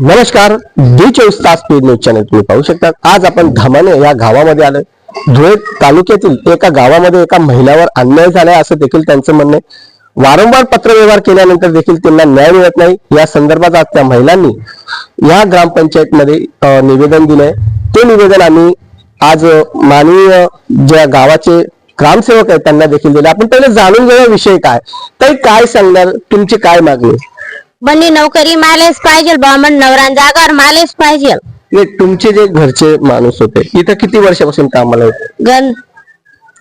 नमस्कार डी चोवीस तास स्पीड न्यूज चॅनल तुम्ही पाहू शकता आज आपण धामाने या गावामध्ये आलोय. धुळे तालुक्यातील एका गावामध्ये एका महिलावर अन्याय झालाय असं देखील त्यांचं म्हणणं आहे. वारंवार पत्रव्यवहार केल्यानंतर देखील त्यांना न्याय मिळत नाही. या संदर्भात आज त्या महिलांनी या ग्रामपंचायतमध्ये मध्ये निवेदन दिलंय. ते निवेदन आम्ही आज माननीय ज्या गावाचे ग्रामसेवक आहेत त्यांना देखील दिले आपण पहिले जाणून घेऊया विषय काय. तरी काय सांगणार? तुमची काय मागणी बंदी नोकरी मालेच पाहिजे बामण नवरान जागावर मालेच पाहिजे हे तुमचे जे घरचे माणूस होते इथं किती वर्षापासून कामाला होते गण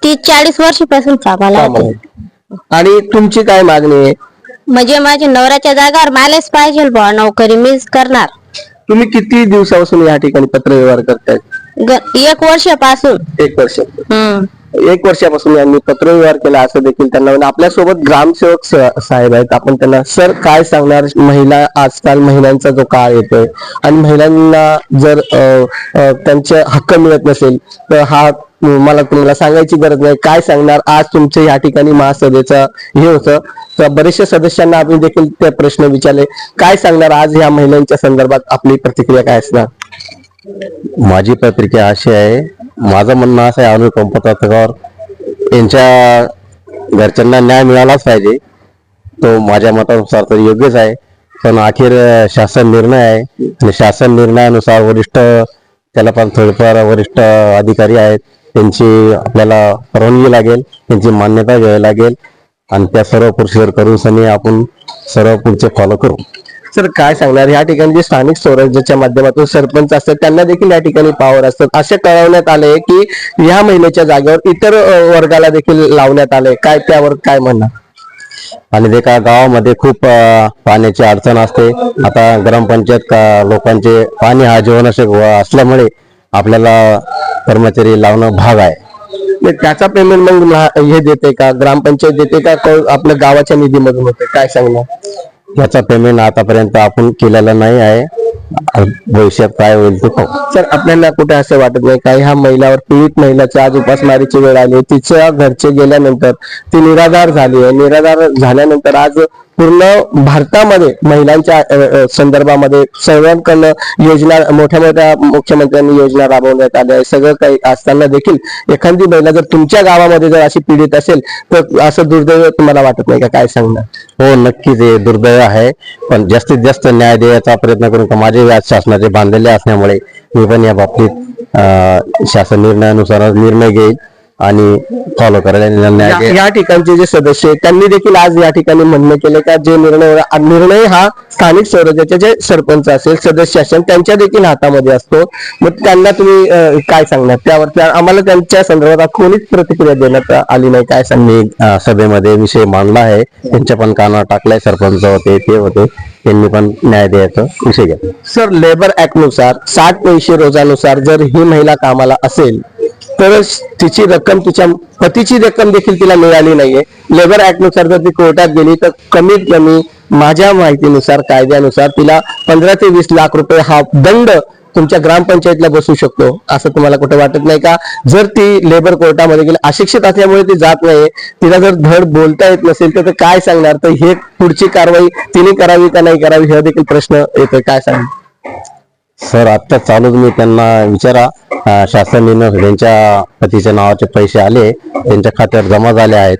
तीस चाळीस वर्षापासून कामाला कामाला होते. होते. आणि तुमची काय मागणी आहे? म्हणजे माझ्या नवऱ्याच्या जागावर मालेच पाहिजे बा नोकरी मीच करणार. तुम्ही किती दिवसापासून या ठिकाणी पत्र व्यवहार करताय? ग- एक वर्षापासून. एक वर्ष. हम्म. एक वर्षापासून यांनी पत्र व्यवहार केला असं देखील त्यांना म्हणजे आपल्यासोबत ग्रामसेवक साहेब आहेत. आपण त्यांना सर काय सांगणार महिला आजकाल महिलांचा जो काळ येतोय आणि महिलांना जर त्यांचे हक्क मिळत नसेल तर हा मला तुम्हाला सांगायची गरज नाही. काय सांगणार? आज तुमच्या या ठिकाणी महासभेचं हे होतं. तर बरेचशा सदस्यांना आम्ही देखील ते प्रश्न विचारले. काय सांगणार आज या महिलांच्या संदर्भात आपली प्रतिक्रिया काय असणार? माझी पत्रिका अशी आहे. माझं म्हणणं असं आहे अनुपम पत्रकार यांच्या घरच्यांना न्याय मिळालाच पाहिजे. तो माझ्या मतानुसार तर योग्यच आहे. पण अखेर शासन निर्णय आहे आणि शासन निर्णयानुसार वरिष्ठ त्याला पण थोडेफार वरिष्ठ अधिकारी आहेत. त्यांची आपल्याला परवानगी लागेल त्यांची मान्यता घ्यावी लागेल. आणि त्या सर्व प्रोसिजर करून सनी आपण सर्व पुढचे फॉलो करू. सर काय सांगणार? या ठिकाणी जे स्थानिक स्वराज्याच्या माध्यमातून सरपंच असतात त्यांना देखील या ठिकाणी पावर असतात. असे कळवण्यात आले की या महिलेच्या जागेवर इतर वर्गाला देखील लावण्यात आले काय त्यावर काय म्हणणार? आणि ते का गावामध्ये खूप पाण्याची अडचण असते. आता ग्रामपंचायत का लोकांचे पाणी हा जीवनाशक असल्यामुळे आपल्याला कर्मचारी लावणं भाग आहे. त्याचा पेमेंट मग हे देते का? ग्रामपंचायत देते का? क- आपल्या गावाच्या निधीमधून होते? काय सांगणार? याचा पेमेंट आतापर्यंत आपण केलेला नाही आहे. भविष्यात काय होईल ते पाहू. सर आपल्याला कुठे असं वाटत नाही काही ह्या महिलावर पीडित महिलाची आज उपासमारीची वेळ आली. तिच्या घरचे गेल्यानंतर ती निराधार झाली आहे. निराधार झाल्यानंतर आज पूर्ण भारतामध्ये महिलांच्या संदर्भामध्ये सर्वांकडनं योजना मोठ्या मोठ्या मुख्यमंत्र्यांनी योजना राबवण्यात आल्या सगळं काही असताना देखील एखादी महिला जर तुमच्या गावामध्ये जर अशी पीडित असेल तर असं दुर्दैव तुम्हाला वाटत नाही का? काय सांगणार? हो नक्कीच हे दुर्दैव आहे. पण जास्तीत जास्त न्याय देण्याचा प्रयत्न करून का माझे व्याज शासनाचे बांधलेले असल्यामुळे मी पण या बाबतीत शासन निर्णयानुसार निर्णय घेईल. आणि फॉलो करायला न्याय या- ठिकाणचे जे सदस्य आहेत त्यांनी देखील आज या ठिकाणी म्हणणं केले का जे निर्णय निर्णय हा स्थानिक स्वराज्याचे जे सरपंच असेल सदस्य असेल त्यांच्या देखील हातामध्ये असतो. मग त्यांना तुम्ही अं, काय सांगणार? त्यावर त्या- आम्हाला त्यांच्या संदर्भात कोणीच प्रतिक्रिया देण्यात आली नाही काय सांगणार? अं, सभेमध्ये विषय मांडला आहे. त्यांच्या पण कानावर टाकलाय सरपंच होते ते होते. त्यांनी पण न्याय द्यायचा विषय घेतला. सर लेबर ऍक्टनुसार साठ पैसे रोजानुसार जर ही महिला कामाला असेल तर तिची रक्कम तिच्या पतीची रक्कम देखील तिला मिळाली नाहीये. लेबर ऍक्टनुसार जर ती कोर्टात गेली तर कमीत कमी माझ्या माहितीनुसार कायद्यानुसार तिला पंधरा ते वीस लाख रुपये हा दंड तुमच्या ग्रामपंचायतला बसू शकतो असं तुम्हाला कुठे वाटत नाही का? जर ती लेबर कोर्टामध्ये गेली अशिक्षित असल्यामुळे ती जात नाही तिला जर धड बोलता येत नसेल तर काय सांगणार? तर हे पुढची कारवाई तिने करावी का नाही करावी हे देखील प्रश्न येतोय. काय सांग सर आत्ता चालूच मी त्यांना विचारा. अं, शासन निर्णय त्यांच्या पतीच्या नावाचे पैसे आले त्यांच्या खात्यावर जमा झाले आहेत.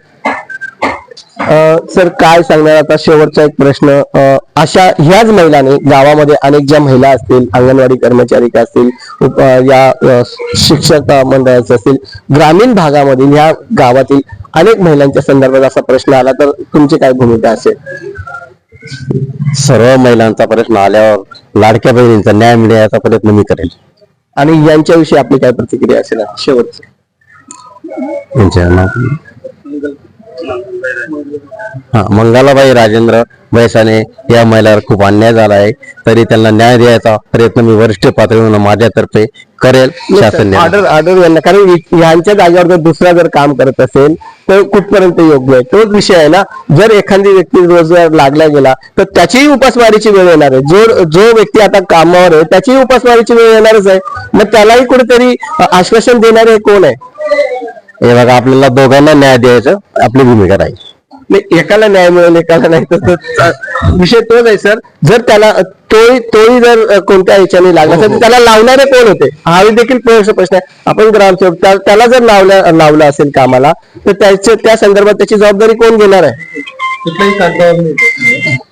सर काय सांगणार आता शेवटचा एक प्रश्न. अ, अशा ह्याच महिलाने गावामध्ये अनेक ज्या महिला असतील अंगणवाडी कर्मचारी असतील उप- अ, या अ, शिक्षक मंडळाचे असतील ग्रामीण भागामधील ह्या गावातील अनेक महिलांच्या संदर्भात असा प्रश्न आला तर तुमची काय भूमिका असेल? सर्व महिलांचा प्रयत्न आल्यावर लाडक्या बहिणींचा न्याय मिळण्याचा प्रयत्न मी करेल आणि यांच्याविषयी आपली काय प्रतिक्रिया असेल शेवटची? यांच्या हा मंगलाबाई राजेंद्र बैसाने या महिलावर खूप अन्याय झाला आहे. तरी त्यांना न्याय द्यायचा प्रयत्न मी वरिष्ठ पातळीवर माझ्यातर्फे करेल शासन. ऑर्डर ऑर्डर यांना. कारण यांच्या जागेवर जर दुसरा जर काम करत असेल तर कुठपर्यंत योग्य आहे? तोच विषय आहे ना. जर एखादी व्यक्ती रोजगार लागला गेला तर त्याचीही उपासमारीची वेळ येणार आहे. जो जो व्यक्ती आता कामावर आहे त्याचीही उपासमारीची वेळ येणारच आहे. मग त्यालाही कुठेतरी आश्वासन देणारे कोण आहे? हे बघा आपल्याला दोघांना न्याय द्यायचं आपली भूमिका राहील. नाही, एकाला न्याय मिळेल एकाला नाही तर विषय तोच आहे सर. जर त्याला तोही तोही जर अ, कोणत्या ह्याच्याने लागला हो, तर हो. त्याला लावणारे कोण होते? हाही देखील प्रश्न प्रश्न आहे. आपण ग्रामसेवक त्या- त्याला जर लावलं लावलं असेल कामाला तर त्याच्या त्या संदर्भात त्याची जबाबदारी कोण घेणार आहे?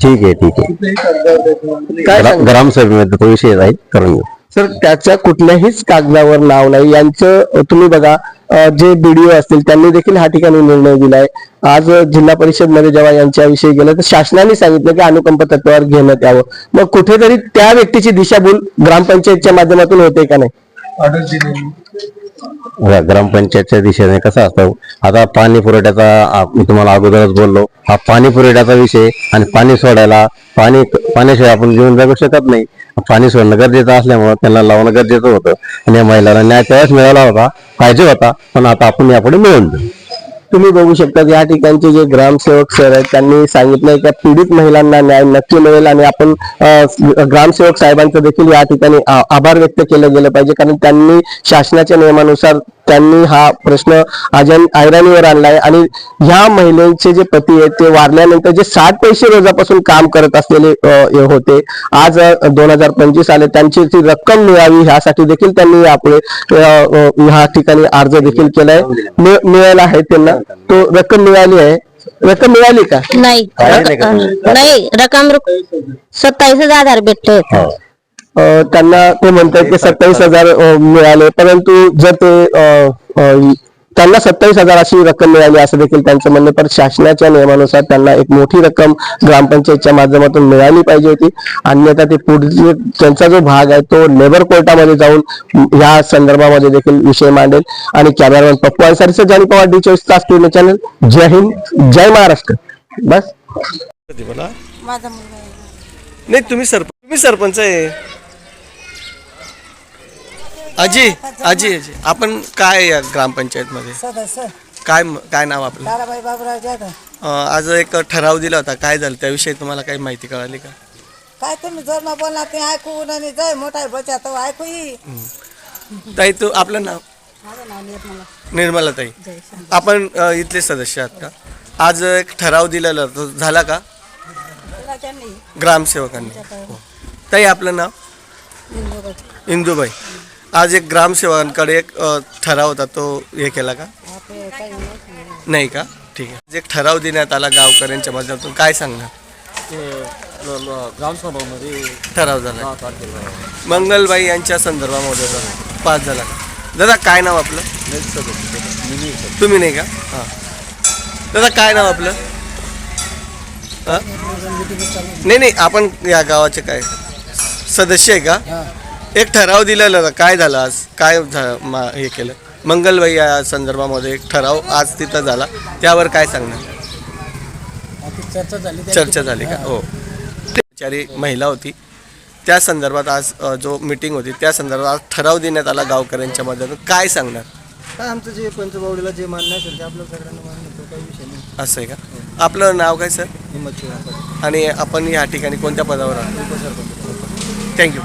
ठीक आहे ठीक आहे. काय ग्रा- सांगता? ग्रामसभेमध्ये तो विषय राहील करून घेऊ. तर त्याच्या कुठल्याहीच कागदावर नाव नाही. यांचं तुम्ही बघा जे बीडीओ असतील त्यांनी देखील हा ठिकाणी निर्णय दिलाय. आज जिल्हा परिषदमध्ये जेव्हा यांच्याविषयी गेलं तर शासनाने सांगितलं की अनुकंप तत्वावर घेण्यात यावं. मग कुठेतरी त्या व्यक्तीची दिशाभूल ग्रामपंचायतच्या माध्यमातून होते का नाही? ग्रामपंचायतच्या दिशेने कसं असतं आता पाणी पुरवठ्याचा मी तुम्हाला अगोदरच बोललो हा पाणी पुरवठ्याचा विषय आणि पाणी सोडायला पाणी पाण्याशिवाय आपण जीवन जगू शकत नाही. पाणी सोडणं गरजेचं असल्यामुळं त्यांना लावणं गरजेचं होतं. आणि या महिलांना न्याय त्यावेळेस मिळाला होता पाहिजे होता पण आता आपण यापुढे मिळवून देऊ. तुम्ही बघू शकता या ठिकाणचे जे ग्रामसेवक सर आहेत त्यांनी सांगितलंय की पीडित महिलांना न्याय नक्की मिळेल आणि आपण ग्रामसेवक साहेबांचं देखील या ठिकाणी आभार व्यक्त केलं गेलं पाहिजे. कारण त्यांनी शासनाच्या नियमानुसार त्यांनी हा प्रश्न आजन ऐराणीवर आणलाय. आणि ह्या महिलेचे जे पती आहेत ते वारल्यानंतर जे साठ पैसे रोजापासून काम करत असलेले होते आज दोन हजार पंचवीस आले त्यांची ती रक्कम मिळावी ह्यासाठी देखील त्यांनी अ, ह्या ठिकाणी अर्ज देखील केलाय. मिळ- मिळाला आहे त्यांना. तो रक्कम मिळाली आहे. रक्कम मिळाली का? नाही. रक्कम सत्तावीस हजार भेटते हो. त्यांना ते म्हणतात की सत्तावीस हजार. मिळाले. परंतु जर ते त्यांना सत्तावीस हजार अशी रक्कम मिळाली असं देखील त्यांचं म्हणणं. पण शासनाच्या नियमानुसार त्यांना एक मोठी रक्कम ग्रामपंचायतच्या माध्यमातून मिळाली पाहिजे होती. अन्यथा ते पुढचे त्यांचा जो भाग आहे तो लेबर कोर्टामध्ये जाऊन या संदर्भामध्ये देखील विषय मांडेल. आणि कॅमेरामॅन पप्पू अन्सारीचं जानी पवार डी चोवीस तास पूर्ण चॅनल. जय हिंद जय महाराष्ट्र. बस. माझा मुलगा आहे. नाही तुम्ही सरपंच तुम्ही सरपंच आहे. आजी आजी आजी. आपण काय या ग्रामपंचायतमध्ये? सदस्य. काय काय नाव आपलं? ताराबाई बाबुराव जाधव. अं, आज एक ठराव दिला होता. काय झालं? त्याविषयी तुम्हाला काही माहिती कळाली का? काय तुम्ही जोरमा बोलणार ते ऐकू आणि जय मोठा आहे बचा तो ऐकू ही ताई तू आपलं नाव? माझं नाव निर्मला. निर्मला ताई. आपण अं, इथले सदस्य आहात का? आज एक ठराव दिलेला होता. तो झाला का? त्यांनी ग्रामसेवकांनी. हो. ताई आपलं नाव? इंदुबाई. आज एक ग्रामसेवकांकडे एक अं, ठराव होता तो हे केला का? नाही. का? ठीक आहे. जे ठराव देण्यात आला गावकऱ्यांच्या माध्यमातून. काय सांगणार? ग्रामसभामध्ये ठराव झाला. मंगलबाई यांच्या संदर्भामध्ये होता पास झाला का? दादा काय नाव आपलं? तुम्ही नाही का? हां. दादा काय नाव आपलं? हां? नाही नाही आपण या गावाचे काय सदस्य आहे का? एक ठराव दिलेला होता. काय झाला आज? काय झा- मा- हे केलं? मंगलबाई या संदर्भामध्ये एक ठराव आज तिथं झाला. त्यावर काय सांगणार? चर्चा झाली चर्चा झाली का? हो. बिचारी महिला होती. त्या संदर्भात आज अ, जो मीटिंग होती त्या संदर्भात आज ठराव देण्यात आला गावकऱ्यांच्या मदतीनं. काय सांगणार? काय आमचं जे पंचबावडीला जे मान्य असेल ते आपल्या सगळ्यांना मान्य काही विषय नाही. असं आहे का? आपलं नाव काय सर? हिंमत शिवाय आणि आपण या ठिकाणी कोणत्या पदावर आहात? थँक्यू